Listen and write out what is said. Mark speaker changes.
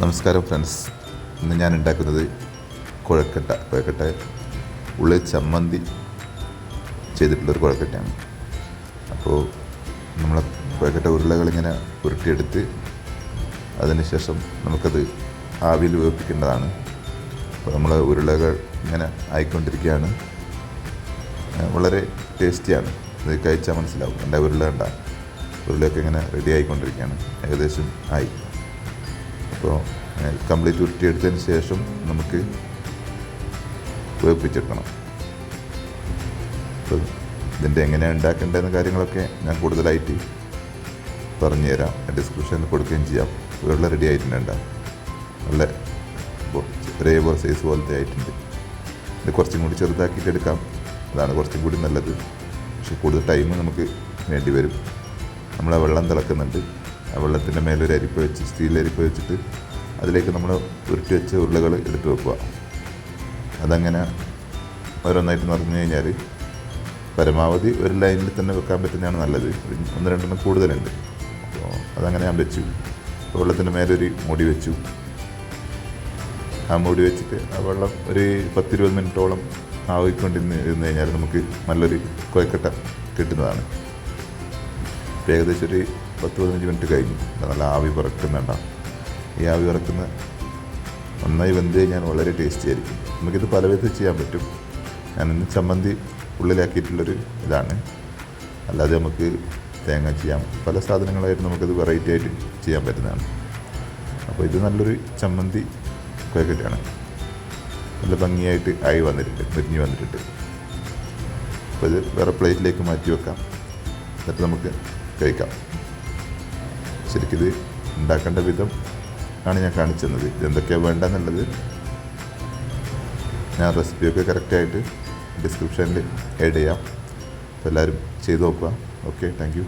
Speaker 1: നമസ്കാരം ഫ്രണ്ട്സ് ഇന്ന് ഞാൻ ഉണ്ടാക്കുന്നത് കുഴക്കട്ട. കുഴക്കട്ട ഉള്ളിൽ ചമ്മന്തി ചെയ്തിട്ടുള്ളൊരു കുഴക്കട്ടയാണ്. അപ്പോൾ നമ്മൾ കുഴക്കട്ട ഉരുളകളിങ്ങനെ ഉരുട്ടിയെടുത്ത് അതിനുശേഷം നമുക്കത് ആവിയിൽ വേപ്പിക്കേണ്ടതാണ് അപ്പോൾ നമ്മൾ ഉരുളകൾ ഇങ്ങനെ ആയിക്കൊണ്ടിരിക്കുകയാണ്. വളരെ ടേസ്റ്റിയാണ്. ഇത് കഴിച്ചാൽ മനസ്സിലാവും. എന്റെ ഉരുള കണ്ട ഉരുളയൊക്കെ ഇങ്ങനെ റെഡി ആയിക്കൊണ്ടിരിക്കുകയാണ്. ഏകദേശം ആയി. അപ്പോൾ കംപ്ലീറ്റ് ഉരുട്ടിയെടുത്തതിന് ശേഷം നമുക്ക് വേപ്പിച്ചെടുക്കണം അപ്പോൾ ഇതിന്റെ എങ്ങനെയാണ് ഉണ്ടാക്കേണ്ടതെന്ന കാര്യങ്ങളൊക്കെ ഞാൻ കൂടുതലായിട്ട് പറഞ്ഞു തരാം. ഡിസ്ക്രിപ്ഷനിൽ കൊടുക്കുകയും ചെയ്യാം. വെള്ളം റെഡി ആയിട്ടുണ്ട് നല്ല ഒരേപോലെ സൈസ് പോലത്തെ ആയിട്ടുണ്ട്. ഇത് കുറച്ചും കൂടി ചെറുതാക്കിയിട്ട് എടുക്കാം. അതാണ് കുറച്ചും കൂടി നല്ലത്. പക്ഷെ കൂടുതൽ ടൈം നമുക്ക് വേണ്ടി വരും. നമ്മൾ വെള്ളം തിളക്കുന്നുണ്ട്. വെള്ളത്തിന്റെ മേലൊരു അരിപ്പ് വെച്ച് സ്റ്റീൽ അരിപ്പ വെച്ചിട്ട് അതിലേക്ക് നമ്മൾ ഉരുട്ടി വെച്ച ഉരുളകൾ എടുത്ത് വെക്കുക. അതങ്ങനെ ഓരോന്നായിട്ട് നിറഞ്ഞു കഴിഞ്ഞാൽ പരമാവധി ഒരു ലൈനിൽ തന്നെ വെക്കാൻ പറ്റുന്നതാണ് നല്ലത്. ഒന്ന് രണ്ടെണ്ണം കൂടുതലുണ്ട്. അപ്പോൾ അതങ്ങനെ ഞാൻ വെച്ചു. വെള്ളത്തിന്റെ മേലൊരു മൂടി വെച്ചു. ആ മൂടി വെച്ചിട്ട് ആ വെള്ളം ഒരു പത്തിരുപത് മിനിറ്റോളം ആവിക്കൊണ്ടിരുന്ന് ഇരുന്ന് കഴിഞ്ഞാൽ നമുക്ക് നല്ലൊരു കൊയക്കട്ട കിട്ടുന്നതാണ്. ഏകദേശം ഒരു പത്ത് പതിനഞ്ച് മിനിറ്റ് കഴിഞ്ഞു. നല്ല ആവി പറക്കുന്നുണ്ടാവും ഈ ആവി പറക്കുന്ന നന്നായി വെന്ത് കഴിഞ്ഞാൽ വളരെ ടേസ്റ്റി ആയിരിക്കും. നമുക്കിത് പല വിധത്തിൽ ചെയ്യാൻ പറ്റും. ഞാൻ ഇന്ന് ചമ്മന്തി ഉള്ളിലാക്കിയിട്ടുള്ളൊരു ഇതാണ്. അല്ലാതെ നമുക്ക് തേങ്ങ ചെയ്യാം. പല സാധനങ്ങളായിട്ട് നമുക്കത് വെറൈറ്റി ആയിട്ട് ചെയ്യാൻ പറ്റുന്നതാണ്. അപ്പോൾ ഇത് നല്ലൊരു ചമ്മന്തി പാക്കറ്റാണ്. നല്ല ഭംഗിയായിട്ട് ആയി വന്നിട്ടുണ്ട് മുരിഞ്ഞ് വന്നിട്ടുണ്ട്. അപ്പോൾ ഇത് വേറെ പ്ലേറ്റിലേക്ക് മാറ്റി വെക്കാം. എന്നിട്ട് നമുക്ക് കഴിക്കാം. ശരിക്കിത് ഉണ്ടാക്കേണ്ട വിധം ആണ് ഞാൻ കാണിച്ചു തന്നത് ഇതെന്തൊക്കെയാണ് വേണ്ടതെന്നുള്ളത് ഞാൻ റെസിപ്പിയൊക്കെ കറക്റ്റായിട്ട് ഡിസ്ക്രിപ്ഷനിൽ ആഡ് ചെയ്യാം. അപ്പോൾ എല്ലാവരും ചെയ്ത് നോക്കുക. Okay thank